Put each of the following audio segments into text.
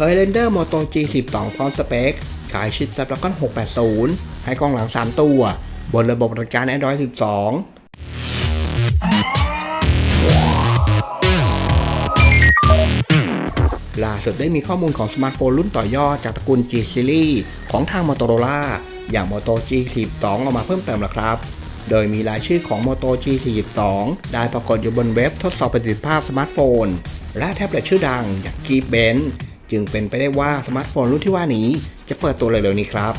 เผยเรนเดอร์ Moto G12 พร้อมสเปค ขายชิป Snapdragon 680 ให้กล้องหลัง 3 ตัว บนระบบปฏิการ Android 12ล่าสุดได้มีข้อมูลของสมาร์ทโฟนรุ่นต่อยอดจากตระกูล G Series ของทาง Motorola อย่าง Moto G42 ออกมาเพิ่มเติมแล้วครับ โดยมีรายชื่อของ Moto G42 ได้ปรากฏอยู่บนเว็บทดสอบประสิทธิภาพสมาร์ทโฟน และแท็บเล็ตชื่อดังอย่าง Geekbench จึงเป็นไปได้ว่าสมาร์ทโฟนรุ่นที่ว่านี้จะเปิดตัวเร็วๆนี้ครับ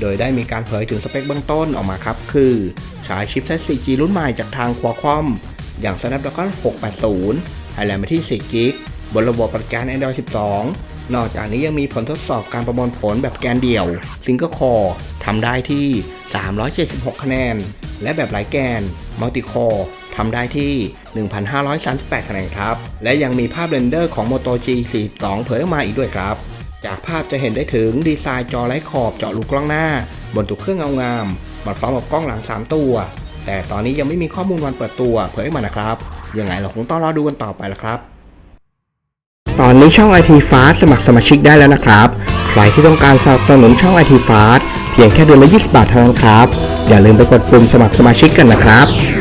โดยได้มีการเผยถึงสเปคเบื้องต้นออกมาครับ คือใช้ชิปเซต 4G รุ่นใหม่จากทาง Qualcomm อย่าง Snapdragon 680 ให้แรมไปที่ 4 g b บนระบบปฏิการ Android 12 นอกจากนี้ยังมีผลทดสอบการประมวลผลแบบแกนเดี่ยว Single Core ทำได้ที่ 376 คะแนน และแบบหลายแกน Multi Core ทำได้ที่ 1,538คะแนนครับ และยังมีภาพเรนเดอร์ของ Moto G42 เผยออกมาอีกด้วยครับ จากภาพจะเห็นได้ถึงดีไซน์จอไร้ขอบเจาะรูกล้องหน้า บนตัวเครื่องเงางามมาพร้อมกับกล้องหลัง 3 ตัว แต่ตอนนี้ยังไม่มีข้อมูลวันเปิดตัวเผยออกมานะครับ ยังไงเราคงต้องรอดูกันต่อไปละครับ ตอนนี้ช่อง IT Fast สมัครสมาชิกได้แล้วนะครับ ใครที่ต้องการสนับสนุนช่อง IT Fast เพียงแค่เดือนละ 20 บาทเท่านั้นครับ อย่าลืมไปกดปุ่มสมัครสมาชิกกันนะครับ